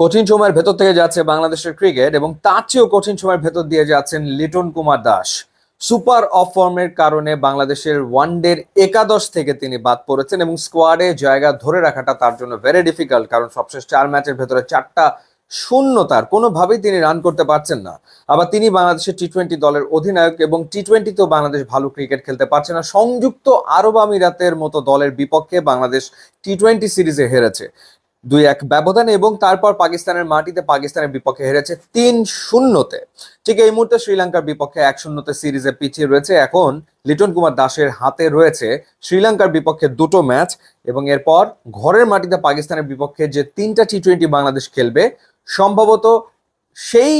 কঠিন সময়ের ভেতর থেকে যাচ্ছে বাংলাদেশের ক্রিকেট এবং তার চেয়েও কঠিন সময়ের ভেতর দিয়ে যাচ্ছেন লিটন কুমার দাস। সুপার অফ ফর্মের কারণে বাংলাদেশের ওয়ানডের একাদশ থেকে তিনি বাদ পড়েছেন এবং স্কোয়াডে জায়গা ধরে রাখাটা তার জন্য ভেরি ডিফিকাল্ট কারণ সবশেষ চার ম্যাচের ভেতরে চারটা শূন্য তার। কোনোভাবেই তিনি রান করতে পারছেন না। আবার তিনি বাংলাদেশের টি টোয়েন্টি দলের অধিনায়ক এবং টি টোয়েন্টিতেও বাংলাদেশ ভালো ক্রিকেট খেলতে পারছে না। সংযুক্ত আরব আমিরাতের মতো দলের বিপক্ষে বাংলাদেশ টি টোয়েন্টি সিরিজে হেরেছে। দুই এক ব্যবধানে এবং তারপর পাকিস্তানের মাটিতে পাকিস্তানের বিপক্ষে হেরেছে তিন শূন্যতে। ঠিক এই মুহূর্তে শ্রীলঙ্কার বিপক্ষে এক শূন্যতে সিরিজে পিছিয়ে রয়েছে। এখন লিটন কুমার দাসের হাতে রয়েছে শ্রীলঙ্কার বিপক্ষে দুটো ম্যাচ এবং এরপর ঘরের মাটিতে পাকিস্তানের বিপক্ষে যে তিনটা টি টোয়েন্টি বাংলাদেশ খেলবে, সম্ভবত সেই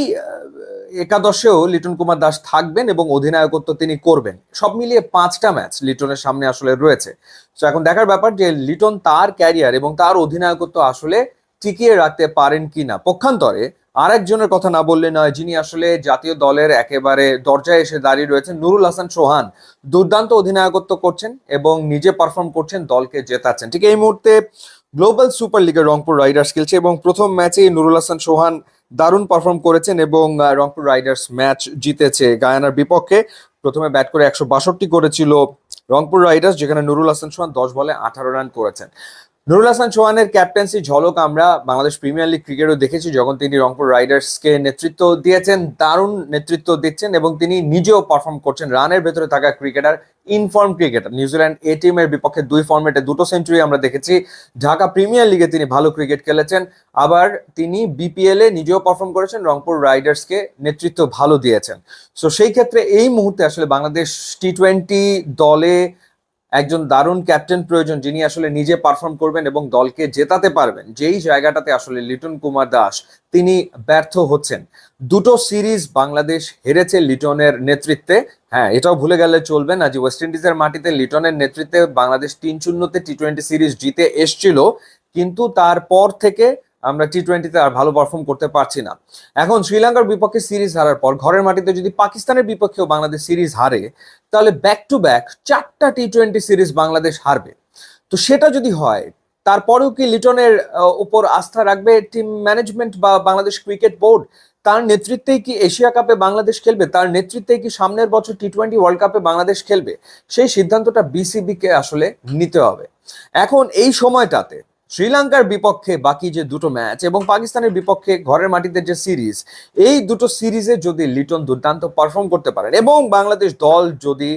একাদশেও লিটন কুমার দাস থাকবেন এবং অধিনায়কত্ব তিনি করবেন। সব মিলিয়ে পাঁচটা ম্যাচ লিটনের সামনে আসলে রয়েছে। তো এখন দেখার ব্যাপার যে লিটন তার ক্যারিয়ার এবং তার অধিনায়কত্ব আসলে টিকিয়ে রাখতে পারেন কিনা পক্ষান্তরে আরেকজনের কথা না বললে নয়, যিনি আসলে জাতীয় দলের একেবারে দরজায় এসে দাঁড়িয়ে রয়েছেন, নুরুল হাসান সোহান। দুর্দান্ত অধিনায়কত্ব করছেন এবং নিজে পারফর্ম করছেন, দলকে জেতাচ্ছেন। ঠিক এই মুহূর্তে গ্লোবাল সুপার লিগের রংপুর রাইডার্স খেলছে এবং প্রথম ম্যাচে নুরুল হাসান সোহান দারুণ পারফর্ম করেছেন এবং রংপুর রাইডার্স ম্যাচ জিতেছে গায়ানার বিপক্ষে। প্রথমে ব্যাট করে একশো বাষট্টি করেছিল রংপুর রাইডার্স, যেখানে নুরুল হাসান সোহান দশ বলে আঠারো রান করেছেন। নুরুল হাসান চৌহানের ক্যাপ্টেন্সি ঝলক আমরা বাংলাদেশ প্রিমিয়ার লিগ ক্রিকেটও দেখেছি, যখন তিনি রংপুর রাইডার্সকে নেতৃত্ব দিয়েছেন, দারুণ নেতৃত্ব দিচ্ছেন এবং তিনি নিজেও পারফর্ম করছেন। রানের ভেতরে থাকা cricketer inform cricketer New Zealand A টিমের বিপক্ষে দুই ফর্মেটে দুটো সেঞ্চুরি আমরা দেখেছি। ঢাকা প্রিমিয়ার লিগে তিনি ভালো ক্রিকেট খেলেছেন, আবার তিনি বিপিএল নিজেও পারফর্ম করেছেন, রংপুর রাইডার্সকে নেতৃত্ব ভালো দিয়েছেন। সো সেই ক্ষেত্রে এই মুহূর্তে আসলে বাংলাদেশ টি টোয়েন্টি দলে একজন দারুণ ক্যাপ্টেন প্রয়োজন যিনি আসলে নিজে পারফর্ম করবেন এবং দলকে জেতাতে পারবেন। যেই জায়গাটাতে আসলে লিটন কুমার দাস, তিনি ব্যর্থ হচ্ছেন। দুটো সিরিজ বাংলাদেশ হেরেছে লিটনের নেতৃত্বে। হ্যাঁ এটাও ভুলে গেলে চলবে না যে ওয়েস্ট ইন্ডিজের মাটিতে লিটনের নেতৃত্বে বাংলাদেশ তিন শূন্যতে টি টোয়েন্টি সিরিজ জিতে এসছিল। কিন্তু তারপর থেকে আমরা টি টোয়েন্টিতে আর ভালো পারফর্ম করতে পারছি না। এখন শ্রীলঙ্কার বিপক্ষে সিরিজ হারার পর, ঘরের মাটিতে যদি পাকিস্তানের বিপক্ষেও বাংলাদেশ সিরিজ হারে, তাহলে ব্যাক টু ব্যাক চারটা টি টোয়েন্টি সিরিজ বাংলাদেশ হারবে। তো সেটা যদি হয়, তারপরেও কি লিটনের উপর আস্থা রাখবে টিম ম্যানেজমেন্ট বা বাংলাদেশ ক্রিকেট বোর্ড তার নেতৃত্বেই কি এশিয়া কাপে বাংলাদেশ খেলবে? তার নেতৃত্বেই কি সামনের বছর টি টোয়েন্টি ওয়ার্ল্ড কাপে বাংলাদেশ খেলবে? সেই সিদ্ধান্তটা বিসিবি কে আসলে নিতে হবে। এখন এই সময়টাতে শ্রীলঙ্কার বিপক্ষে বাকি যে দুটো ম্যাচ এবং পাকিস্তানের বিপক্ষে ঘরের মাটিতে যে সিরিজ, এই দুটো সিরিজে যদি লিটন দুর্দান্ত পারফর্ম করতে পারেন এবং বাংলাদেশ দল যদি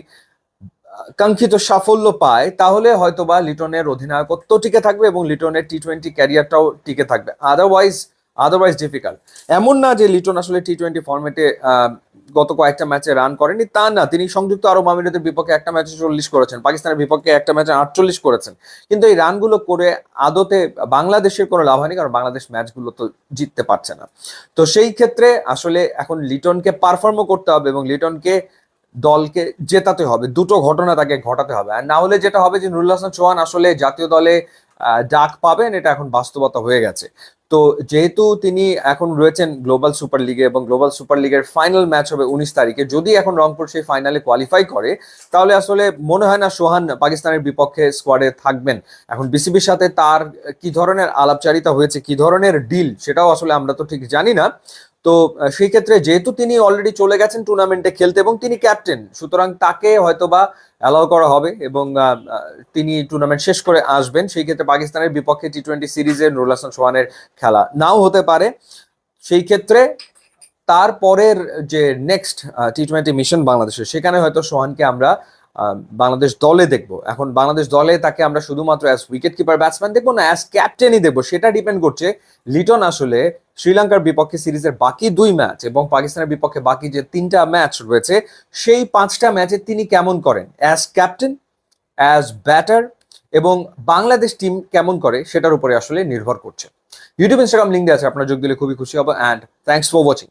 কাঙ্ক্ষিত সাফল্য পায়, তাহলে হয়তোবা লিটনের অধিনায়কত্ব টিকে থাকবে এবং লিটনের টি টোয়েন্টি ক্যারিয়ারটাও টিকে থাকবে। আদারওয়াইজ আদারওয়াইজ ডিফিকাল্ট এমন না যে লিটন আসলে টি টোয়েন্টি ফর্মেটে গত কয়েকটা ম্যাচে রান করেনি তা না, তিনি সংযুক্ত আরব আমিরাতের বিপক্ষে একটা ম্যাচে চল্লিশ করেছেন, পাকিস্তানের বিপক্ষে একটা ম্যাচে আটচল্লিশ করেছেন। কিন্তু এই রানগুলো করে আদতে বাংলাদেশের কোনো লাভ হয়নি, কারণ বাংলাদেশ ম্যাচগুলো তো জিততে পারছে না। তো সেই ক্ষেত্রে আসলে এখন লিটনকে পারফর্মও করতে হবে এবং লিটনকে দলকে জেতাতে হবে, দুটো ঘটনা তাকে ঘটাতে হবে। আর না হলে যেটা হবে যে নুরুল হাসান চৌহান আসলে জাতীয় দলে ডাক পাবেন, এটা এখন বাস্তবতা হয়ে গেছে। তো যেহেতু তিনি এখন রয়েছেন গ্লোবাল সুপার লিগে এবং গ্লোবাল সুপার লিগের ফাইনাল ম্যাচ হবে উনিশ তারিখে, যদি এখন রংপুর সেই ফাইনালে কোয়ালিফাই করে, তাহলে আসলে মনে হয় না সোহান পাকিস্তানের বিপক্ষে স্কোয়াডে থাকবেন। এখন বিসিবির সাথে তার কি ধরনের আলাপচারিতা হয়েছে, কি ধরনের ডিল সেটাও আসলে আমরা তো ঠিক জানি না। তো সেই ক্ষেত্রে যেহেতু তিনি অলরেডি চলে গেছেন টুর্নামেন্টে খেলতে এবং তিনি ক্যাপ্টেন সুতরাং তাকে হয়তোবা অ্যালাউ করা হবে এবং তিনি টুর্নামেন্ট শেষ করে আসবেন। সেই ক্ষেত্রে পাকিস্তানের বিপক্ষে টি টোয়েন্টি সিরিজে নুরুল হাসান সোহানের খেলা নাও হতে পারে। সেই ক্ষেত্রে তারপরের যে নেক্সট টি টোয়েন্টি মিশন বাংলাদেশের, সেখানে হয়তো সোহানকে আমরা বাংলাদেশ দলে দেখব। এখন বাংলাদেশ দলে তাকে আমরা শুধুমাত্র অ্যাজ উইকেট কিপার ব্যাটসম্যান দেখব না অ্যাজ ক্যাপ্টেনই দেখব। সেটা ডিপেন্ড করছে লিটন আসলে শ্রীলঙ্কার বিপক্ষে সিরিজের বাকি দুই ম্যাচ এবং পাকিস্তানের বিপক্ষে বাকি যে তিনটা ম্যাচ রয়েছে, সেই পাঁচটা ম্যাচে তিনি কেমন করেন? অ্যাজ ক্যাপ্টেন অ্যাজ ব্যাটার এবং বাংলাদেশ টিম কেমন করে সেটার উপরে আসলে নির্ভর করছে। ইউটিউব ইনস্টাগ্রাম লিঙ্ক দেওয়া আছে, আপনার যোগ দিলে খুবই খুশি হব অ্যান্ড থ্যাংকস ফর ওয়াচিং